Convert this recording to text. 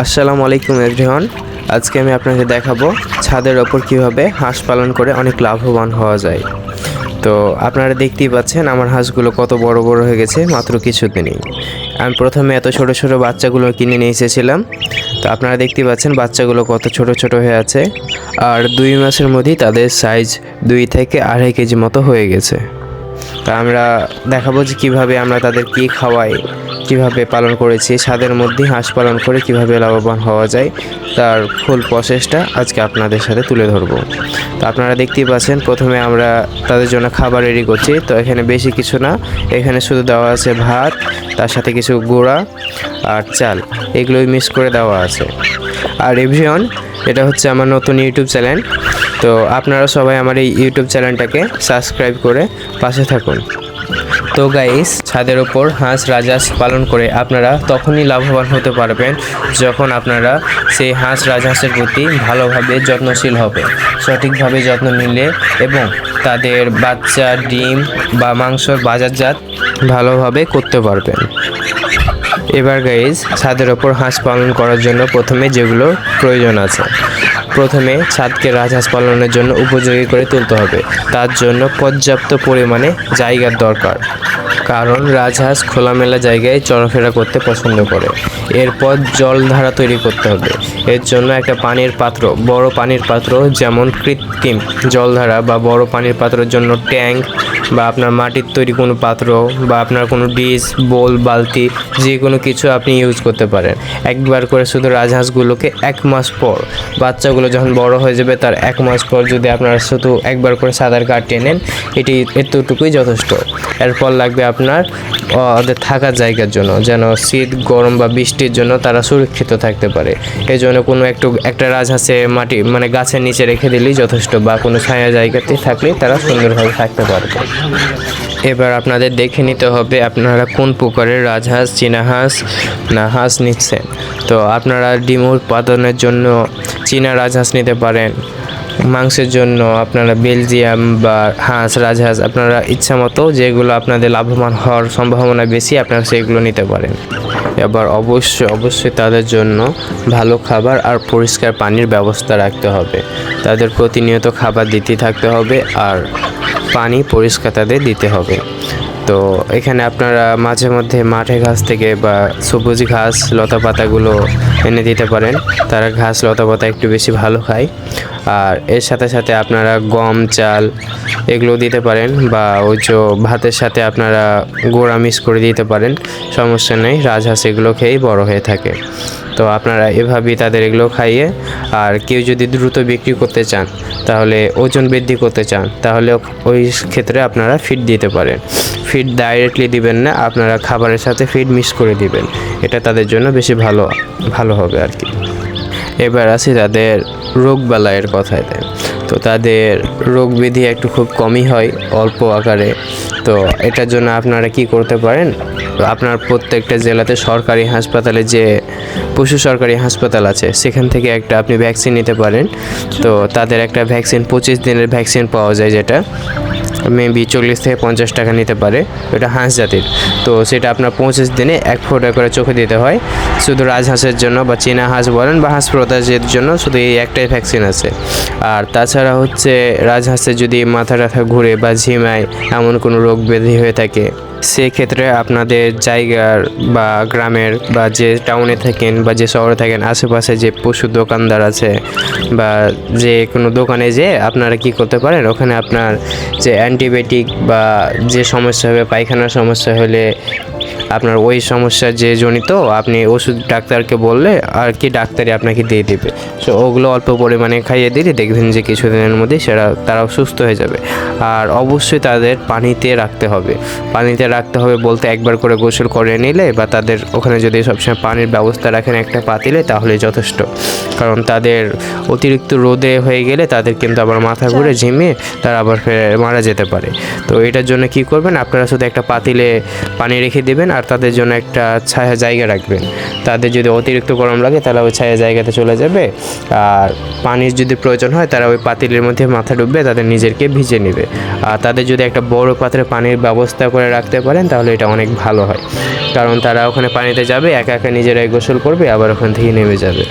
আসসালামু আলাইকুম এভরিওয়ান। আজকে আমি আপনাকে দেখাবো ছাদের ওপর কীভাবে হাঁস পালন করে অনেক লাভবান হওয়া যায়। তো আপনারা দেখতেই পাচ্ছেন আমার হাঁসগুলো কত বড় বড় হয়ে গেছে মাত্র কিছুদিনই। আমি প্রথমে এত ছোট ছোট বাচ্চাগুলো কিনে নিয়ে এসেছিলাম। তো আপনারা দেখতেই পাচ্ছেন বাচ্চাগুলো কত ছোট ছোট হয়ে আছে। আর দুই মাসের মধ্যেই তাদের সাইজ দুই থেকে আড়াই কেজি মতো হয়ে গেছে। তা আমরা দেখাবো যে কীভাবে আমরা তাদের কী খাওয়াই, কীভাবে পালন করেছি ছাদের মধ্যে হাঁস পালন করে কীভাবে লাভবান হওয়া যায়, তার ফুল প্রসেসটা আজকে আপনাদের সাথে তুলে ধরবো। তো আপনারা দেখতেই পাচ্ছেন, প্রথমে আমরা তাদের জন্য খাবার রেডি করছি, তো এখানে বেশি কিছু না, এখানে শুধু দেওয়া আছে ভাত, তার সাথে কিছু গুঁড়া আর চাল, এগুলোই মিক্স করে দেওয়া আছে। আর এভরিওয়ান এটা হচ্ছে আমার নতুন ইউটিউব চ্যানেল তো আপনারা সবাই আমার এই ইউটিউব চ্যানেলটাকে সাবস্ক্রাইব করে পাশে থাকুন। তো গাইস ছাদের ওপর হাঁস রাজহাঁস পালন করে আপনারা তখনই লাভবান হতে পারবেন যখন আপনারা সেই হাঁস রাজহাঁসের প্রতি ভালোভাবে যত্নশীল হবে, সঠিকভাবে যত্ন নিলে এবং তাদের বাচ্চা, ডিম বা মাংসর বাজারজাত ভালোভাবে করতে পারবেন। এবার গাইজ ছাদের ওপর হাঁস পালন করার জন্য প্রথমে যেগুলো প্রয়োজন আছে, প্রথমে ছাদকে রাজহাঁস পালনের জন্য উপযোগী করে তুলতে হবে। তার জন্য পর্যাপ্ত পরিমাণে জায়গার দরকার, কারণ রাজহাঁস খোলামেলা জায়গায় চলাফেরা করতে পছন্দ করে। এরপর জলধারা তৈরি করতে হবে। এর জন্য একটা পানির পাত্র, বড় পানির পাত্র যেমন কৃত্রিম জলধারা বা বড় পানির পাত্রের জন্য ট্যাঙ্ক বা আপনার মাটির তৈরি কোনো পাত্র বা আপনার কোনো ডিশ, বোল, বালতি, যে কোনো কিছু আপনি ইউজ করতে পারেন। একবার করে শুধু রাজহাঁসগুলোকে এক মাস পর। বাচ্চাগুলো যখন বড় হয়ে যাবে, তার এক মাস পর যদি আপনারা শুধু একবার করে সাঁতার কাটিয়ে নেন, এটি এতটুকুই যথেষ্ট। এরপর লাগবে আপনার ওদের থাকার জায়গার জন্য, যেন শীত, গরম বা বৃষ্টির জন্য তারা সুরক্ষিত থাকতে পারে। এই জন্য কোনো একটু, একটা রাজহাঁসে মাটি মানে গাছের নিচে রেখে দিলেই যথেষ্ট বা কোনো ছায়া জায়গাতে থাকলেই তারা সুন্দরভাবে থাকতে পারবে। এবার আপনাদের দেখে নিতে হবে আপনারা কোন প্রকারের রাজহাঁস চীনা হাঁস না হাঁস নিচ্ছেন। তো আপনারা ডিম উৎপাদনের জন্য চীনা রাজহাঁস নিতে পারেন। মাংসের জন্য আপনারা বেলজিয়াম বা হাঁস, রাজহাঁস, আপনারা ইচ্ছা মতো যেগুলো আপনাদের লাভবান হওয়ার সম্ভাবনা বেশি, আপনারা সেগুলো নিতে পারেন। এবার অবশ্যই অবশ্যই তাদের জন্য ভালো খাবার আর পরিষ্কার পানির ব্যবস্থা রাখতে হবে। তাদের প্রতিনিয়ত খাবার দিতে থাকতে হবে আর পানি পরিষ্কার তাদের দিতে হবে। তো এখানে আপনারা মাঝে মধ্যে মাঠে ঘাস থেকে বা সবুজ ঘাস, লতা পাতাগুলো এনে দিতে পারেন। তারা ঘাস, লতা পাতা একটু বেশি ভালো খায়। আর এর সাথে সাথে আপনারা গম, চাল এগুলো দিতে পারেন বা ওই যে ভাতের সাথে আপনারা গোড়া মিক্স করে দিতে পারেন। সমস্যা নেই, রাজহাঁস এগুলো খেয়েই বড় হয়ে থাকে। তো আপনারা এভাবেই তাদের এগুলো খাইয়ে, আর কেউ যদি দ্রুত বিক্রি করতে চান, তাহলে ওজন বৃদ্ধি করতে চান, তাহলে ওই ক্ষেত্রে আপনারা ফিড দিতে পারেন। ফিড ডাইরেক্টলি দিবেন না, আপনারা খাবারের সাথে ফিড মিক্স করে দিবেন। এটা তাদের জন্য বেশি ভালো ভালো হবে আর কি। এবার আসি তাদের রোগ বালাইয়ের কথায়। তো তাদের রোগ একটু খুব কমই হয় অল্প আকারে। তো এটার জন্য আপনারা কি করতে পারেন? আপনার প্রত্যেকটা জেলাতে সরকারি হাসপাতালে যে পশু সরকারি হাসপাতাল আছে, সেখান থেকে একটা আপনি ভ্যাকসিন নিতে পারেন। তো তাদের একটা ভ্যাকসিন, পঁচিশ দিনের ভ্যাকসিন পাওয়া যায় যেটা। মেবি চল্লিশ থেকে পঞ্চাশ টাকা নিতে পারে। ওটা হাঁস জাতির। তো সেটা আপনার পঁচিশ দিনে এক ফোঁটা করে চোখে দিতে হয়। শুধু রাজহাঁসের জন্য বা চীনা হাঁস বলেন বা হাঁস প্রতাজের জন্য শুধু এই একটাই ভ্যাকসিন আছে। আর তাছাড়া হচ্ছে রাজহাঁসের যদি মাথা টাথা ঘুরে বা ঝিমায় এমন কোনো রোগ ব্যাধি হয়ে থাকে সেক্ষেত্রে আপনাদের জায়গার বা গ্রামের বা যে টাউনে থাকেন বা যে শহরে থাকেন, আশেপাশে যে পশু দোকানদার আছে বা যে কোনো দোকানে যে আপনারা কি করতে পারেন? ওখানে আপনার যে অ্যান্টিবায়োটিক বা যে সমস্যা হবে, পায়খানার সমস্যা হলে আপনার ওই সমস্যা যে জনিত আপনি ওষুধ ডাক্তারকে বললে আর কি ডাক্তারই আপনাকে দিয়ে দেবে। সো ওগুলো অল্প পরিমাণে খাইয়ে দিলে দেখবেন যে কিছুদিনের মধ্যে সেটা তারাও সুস্থ হয়ে যাবে। আর অবশ্যই তাদের পানিতে রাখতে হবে। পানিতে রাখতে হবে বলতে একবার করে গোসল করে নিলে বা তাদের ওখানে যদি সবসময় পানির ব্যবস্থা রাখেন একটা পাতিলে তাহলে যথেষ্ট। কারণ তাদের অতিরিক্ত রোদে হয়ে গেলে তাদের কিন্তু আবার মাথা ঘুরে ঝিমিয়ে তারা আবার মারা যেতে পারে। তো এটার জন্য কি করবেন? আপনারা শুধু একটা পাতিলে পানি রেখে দেবেন দিবেন আর তাদের জন্য একটা ছায়া জায়গা রাখবেন। তাদের যদি অতিরিক্ত গরম লাগে তাহলে ওই ছায়া জায়গাতে চলে যাবে আর পানির যদি প্রয়োজন হয় তারা ওই পাতিলের মধ্যে মাথা ডুববে, তাদের নিজেরকে ভিজে নেবে। আর তাদের যদি একটা বড় পাত্রে পানির ব্যবস্থা করে রাখতে পারেন তাহলে এটা অনেক ভালো হয়। কারণ তারা ওখানে পানিতে যাবে, একা একা নিজেরাই গোসল করবে, আবার ওখান থেকে নেমে যাবে।